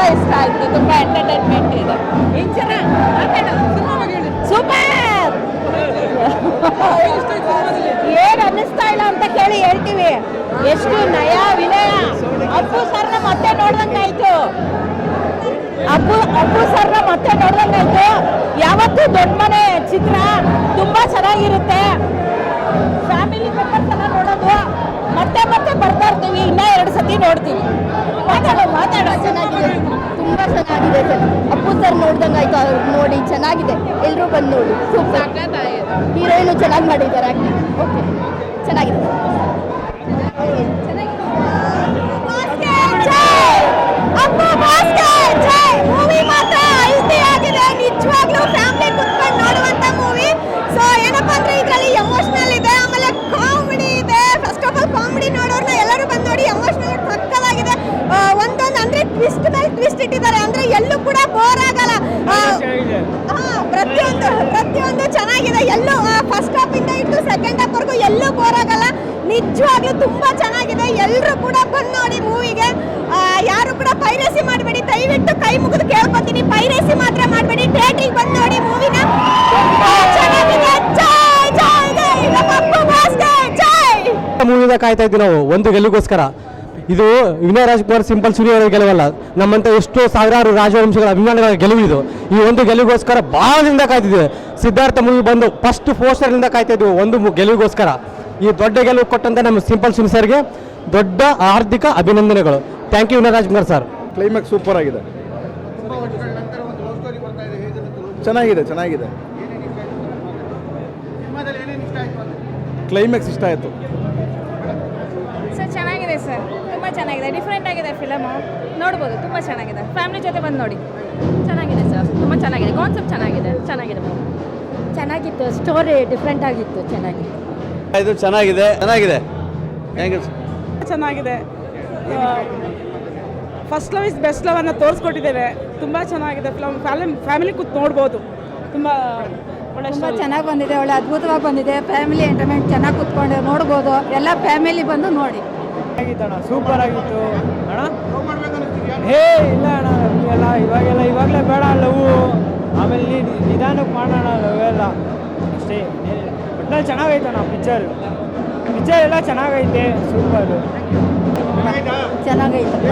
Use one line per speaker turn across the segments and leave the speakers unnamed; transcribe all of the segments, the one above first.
ತುಂಬಾ ಇಷ್ಟ ಆಯ್ತು ತುಂಬಾ ಎಂಟರ್ಟೈನ್ಮೆಂಟ್ ಇದೆ ಸೂಪರ್! ಏನ್ ಅನ್ನಿಸ್ತಾ ಇಲ್ಲ ಅಂತ ಕೇಳಿ ಹೇಳ್ತೀವಿ. ಎಷ್ಟು ನಯ ವಿನಯ. ಅಪ್ಪು ಸರ್ನ ಮತ್ತೆ ನೋಡ್ದಂಗಾಯ್ತು. ಅಪ್ಪು ಅಪ್ಪು ಸರ್ನ ಮತ್ತೆ ನೋಡ್ದಂಗಾಯ್ತು. ಯಾವತ್ತೂ ದೊಡ್ಡ ಮನೆ ಚಿತ್ರ ತುಂಬಾ ಚೆನ್ನಾಗಿರುತ್ತೆ. ಫ್ಯಾಮಿಲಿ ಮೆಂಬರ್ಸ್ ಎಲ್ಲ ನೋಡೋದು. ಮತ್ತೆ ಮತ್ತೆ ಬರ್ತಾ ಇರ್ತೀವಿ ಇನ್ನ ಎರಡು ಸತಿ ನೋಡ್ತೀವಿ. ಮಾತಾಡೋ ಮಾತಾಡೋ.
ಚೆನ್ನಾಗಿದೆ ತುಂಬಾ ಚೆನ್ನಾಗಿದೆ ಸರ್ ಅಪ್ಪು ಸರ್ ನೋಡ್ದಂಗಾಯ್ತು ಅವ್ರು ನೋಡಿ, ಚೆನ್ನಾಗಿದೆ. ಎಲ್ಲರೂ ಬಂದು ನೋಡಿ. ಹೀರೋಯಿನು ಚೆನ್ನಾಗಿ ಮಾಡಿದ್ದಾರೆ ಆಕ್ಟಿ ಓಕೆ ಚೆನ್ನಾಗಿದೆ. ಟ್ವಿಸ್ಟ್ ಮೇಲೆ ಟ್ವಿಸ್ಟ್ ಇಟ್ಟಿದ್ದಾರೆ. ಅಂದ್ರೆ ಎಲ್ಲೂ ಕೂಡ ಬೋರ್ ಆಗಲ್ಲ. ಪ್ರತಿಯೊಂದು ಪ್ರತಿಯೊಂದು ಚೆನ್ನಾಗಿದೆ. ಎಲ್ಲೂ ಫಸ್ಟ್ ಹಾಫ್ ಇಂದ ಇಟ್ಟು ಸೆಕೆಂಡ್ ಹಾಫ್ ಎಲ್ಲೂ ಬೋರ್ ಆಗಲ್ಲ. ನಿಜವಾಗ್ಲೂ ತುಂಬಾ ಚೆನ್ನಾಗಿದೆ. ಎಲ್ಲರೂ ಕೂಡ ಬಂದು ನೋಡಿ ಮೂವಿಗೆ. ಯಾರು ಕೂಡ ಪೈರಸಿ ಮಾಡಬೇಡಿ. ದಯವಿಟ್ಟು ಕೈ ಮುಗಿದು ಕೇಳ್ಕೊತೀನಿ. ಪೈರಸಿ ಮಾತ್ರ ಮಾಡಬೇಡಿ. ಥಿಯೇಟ್ರಿಗೆ ಬಂದು ನೋಡಿ ಮೂವಿನ. ಚೆನ್ನಾಗಿದೆ.
ಮೂವಿದ ಕಾಯ್ತಾ ಇದ್ದೀವಿ ನಾವು. ಒಂದು ಗೆಲುವಿಗೋಸ್ಕರ ಇದು ವಿನಯ ರಾಜ್ಕುಮಾರ್ ಸಿಂಪಲ್ ಸುನಿ ಅವರ ಗೆಲುವಲ್ಲ. ನಮ್ಮಂತ ಎಷ್ಟೋ ಸಾವಿರಾರು ರಾಜವಂಶಗಳ ಅಭಿಮಾನಿಗಳ ಗೆಲುವು ಇದು. ಈ ಒಂದು ಗೆಲುವಿಗೋಸ್ಕರ ಭಾಳದಿಂದ ಕಾಯ್ತಿದ್ವಿ ಸಿದ್ಧಾರ್ಥ ಮೂವಿ ಬಂದು ಫಸ್ಟ್ ಪೋಸ್ಟರ್ನಿಂದ ಕಾಯ್ತಾ ಇದ್ವಿ ಒಂದು ಗೆಲುವಿಗೋಸ್ಕರ. ಈ ದೊಡ್ಡ ಗೆಲುವು ಕೊಟ್ಟಂತ ನಮ್ಮ ಸಿಂಪಲ್ ಸುನಿ ಸರ್ಗೆ ದೊಡ್ಡ ಆರ್ಥಿಕ ಅಭಿನಂದನೆಗಳು. Thank you Vinay Rajkumar sir
climax super ಆಗಿದೆ. ಚೆನ್ನಾಗಿದೆ ಚೆನ್ನಾಗಿದೆ. ಕ್ಲೈಮ್ಯಾಕ್ಸ್ ಇಷ್ಟ ಆಯಿತು.
ಸರ್ ಚೆನ್ನಾಗಿದೆ ಸರ್. ಚೆನ್ನಾಗಿದೆ. ಡಿಫ್ರೆಂಟ್ ಆಗಿದೆ ಫಿಲಮು ನೋಡ್ಬೋದು ತುಂಬ ಚೆನ್ನಾಗಿದೆ. ಫ್ಯಾಮಿಲಿ ಜೊತೆ ಬಂದು ನೋಡಿ. ಚೆನ್ನಾಗಿದೆ ಸರ್ ತುಂಬ ಚೆನ್ನಾಗಿದೆ. ಕಾನ್ಸೆಪ್ಟ್ ಚೆನ್ನಾಗಿದೆ. ಚೆನ್ನಾಗಿದೆ.
ಚೆನ್ನಾಗಿತ್ತು. ಸ್ಟೋರಿ ಡಿಫ್ರೆಂಟ್ ಆಗಿತ್ತು. ಚೆನ್ನಾಗಿತ್ತು
ಇದು ಚೆನ್ನಾಗಿದೆ. ಚೆನ್ನಾಗಿದೆ. ಥ್ಯಾಂಕ್ ಯು
ಚೆನ್ನಾಗಿದೆ. First love is best love ಅನ್ನು ತೋರಿಸ್ಕೊಟ್ಟಿದ್ದೇವೆ. ತುಂಬ ಚೆನ್ನಾಗಿದೆ. ಫಿಲಮ್ ಫ್ಯಾಮಿಲಿ ಫ್ಯಾಮಿಲಿ ಕೂತ್ ನೋಡ್ಬೋದು. ತುಂಬ ಒಳ್ಳೆ
ತುಂಬ ಚೆನ್ನಾಗಿ ಬಂದಿದೆ. ಒಳ್ಳೆ ಅದ್ಭುತವಾಗಿ ಬಂದಿದೆ. ಫ್ಯಾಮಿಲಿ ಎಂಟರ್ಟೈನ್ಮೆಂಟ್ ಚೆನ್ನಾಗಿ ಕೂತ್ಕೊಂಡು ನೋಡ್ಬೋದು. ಎಲ್ಲ ಫ್ಯಾಮಿಲಿ ಬಂದು ನೋಡಿ.
ಆಗಿತ್ತಣ್ಣ ಸೂಪರ್ ಆಗಿತ್ತು. ಅಣ್ಣ? ಹೇ ಇಲ್ಲ ಅಣ್ಣ ನಮಗೆಲ್ಲ ಇವಾಗೆಲ್ಲ ಇವಾಗಲೇ ಬೇಡ ಲವ್. ಆಮೇಲೆ ನಿ- ನಿಧಾನಕ್ಕೆ ಮಾಡೋಣ ಅವೆಲ್ಲ ಎಲ್ಲ. ಅಷ್ಟೇ ಒಟ್ಟು ಚೆನ್ನಾಗೈತೆ ಅಣ್ಣ ಪಿಕ್ಚರ್ ಪಿಕ್ಚರ್ ಎಲ್ಲ ಚೆನ್ನಾಗೈತೆ ಸೂಪರ್
ಚೆನ್ನಾಗೈತೆ.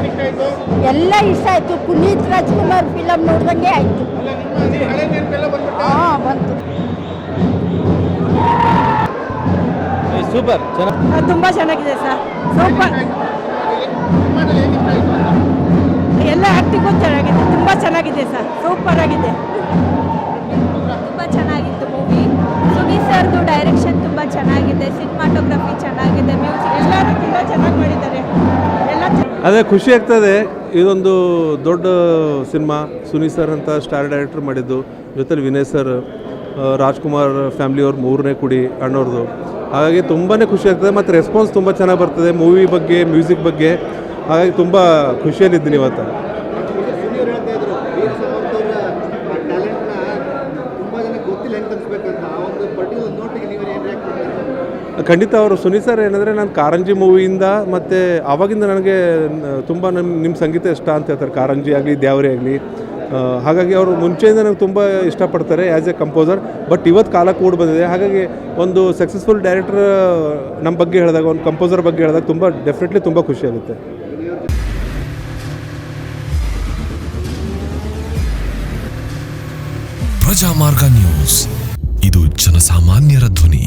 ಎಲ್ಲ ಇಷ್ಟ ಆಯ್ತು. ಪುನೀತ್ ರಾಜ್ಕುಮಾರ್ ಫಿಲಮ್ ನೋಡ್ದಂಗೆ ಆಯ್ತು. ಹಾಂ ಬಂತು.
ಸೂಪರ್. ತುಂಬಾ
ತುಂಬ ಚೆನ್ನಾಗಿದೆ ಸರ್. ಸೂಪರ್. ಎಲ್ಲ ಆಕ್ಟಿಗೂ ಚೆನ್ನಾಗಿದೆ. ತುಂಬಾ ಚೆನ್ನಾಗಿದೆ ಸರ್. ಸೂಪರ್ ಆಗಿದೆ.
ತುಂಬಾ ಚೆನ್ನಾಗಿತ್ತು ಮೂವಿ ಸುನಿ ಸರ್ದು ಡೈರೆಕ್ಷನ್ ತುಂಬಾ ಚೆನ್ನಾಗಿದೆ. ಸಿನಿಮಾಟೋಗ್ರಫಿ ಚೆನ್ನಾಗಿದೆ. ಮ್ಯೂಸಿಕ್
ಎಲ್ಲರೂ ತುಂಬಾ ಚೆನ್ನಾಗಿ ಮಾಡಿದ್ದಾರೆ. ಎಲ್ಲ
ಅದೇ ಖುಷಿ ಆಗ್ತದೆ. ಇದೊಂದು ದೊಡ್ಡ ಸಿನಿಮಾ. ಸುನಿ ಸರ್ ಅಂತ ಸ್ಟಾರ್ ಡೈರೆಕ್ಟರ್ ಮಾಡಿದ್ದು. ಜೊತೆಲಿ ವಿನಯ್ ಸರ್ ರಾಜ್ಕುಮಾರ್ ಫ್ಯಾಮ್ಲಿಯವ್ರ ಮೂರನೇ ಕುಡಿ ಅಣ್ಣವ್ರದ್ದು ಹಾಗಾಗಿ ತುಂಬಾ ಖುಷಿ ಆಗ್ತದೆ ಮತ್ತು ರೆಸ್ಪಾನ್ಸ್ ತುಂಬ ಚೆನ್ನಾಗಿ ಬರ್ತದೆ ಮೂವಿ ಬಗ್ಗೆ ಮ್ಯೂಸಿಕ್ ಬಗ್ಗೆ. ಹಾಗಾಗಿ ತುಂಬ ಖುಷಿಯಲ್ಲಿದ್ದೀನಿ ಇವತ್ತು. ಖಂಡಿತ ಅವರು ಸುನಿ ಸರ್ ಏನಂದರೆ ನಾನು ಕಾರಂಜಿ ಮೂವಿಯಿಂದ ಮತ್ತು ಆವಾಗಿಂದ ನನಗೆ ತುಂಬ ನಮ್ಮ ನಿಮ್ಮ ಸಂಗೀತ ಇಷ್ಟ ಅಂತ ಹೇಳ್ತಾರೆ. ಕಾರಂಜಿ ಆಗಲಿ ದ್ಯಾವರಿ ಆಗಲಿ. ಹಾಗಾಗಿ ಅವರು ಮುಂಚೆಯಿಂದ ನನಗೆ ತುಂಬ ಇಷ್ಟಪಡ್ತಾರೆ ಆ್ಯಸ್ ಎ ಕಂಪೋಸರ್ ಬಟ್ ಇವತ್ತು ಕಾಲ ಕೂಡ ಬಂದಿದೆ. ಹಾಗಾಗಿ ಒಂದು ಸಕ್ಸಸ್ಫುಲ್ ಡೈರೆಕ್ಟರ್ ನಮ್ಮ ಬಗ್ಗೆ ಹೇಳಿದಾಗ, ಒಂದು ಕಂಪೋಸರ್ ಬಗ್ಗೆ ಹೇಳಿದಾಗ ತುಂಬ ಡೆಫಿನೆಟ್ಲಿ ತುಂಬ ಖುಷಿಯಾಗುತ್ತೆ
ಪ್ರಜಾಮಾರ್ಗ ನ್ಯೂಸ್. ಇದು ಜನಸಾಮಾನ್ಯರ ಧ್ವನಿ.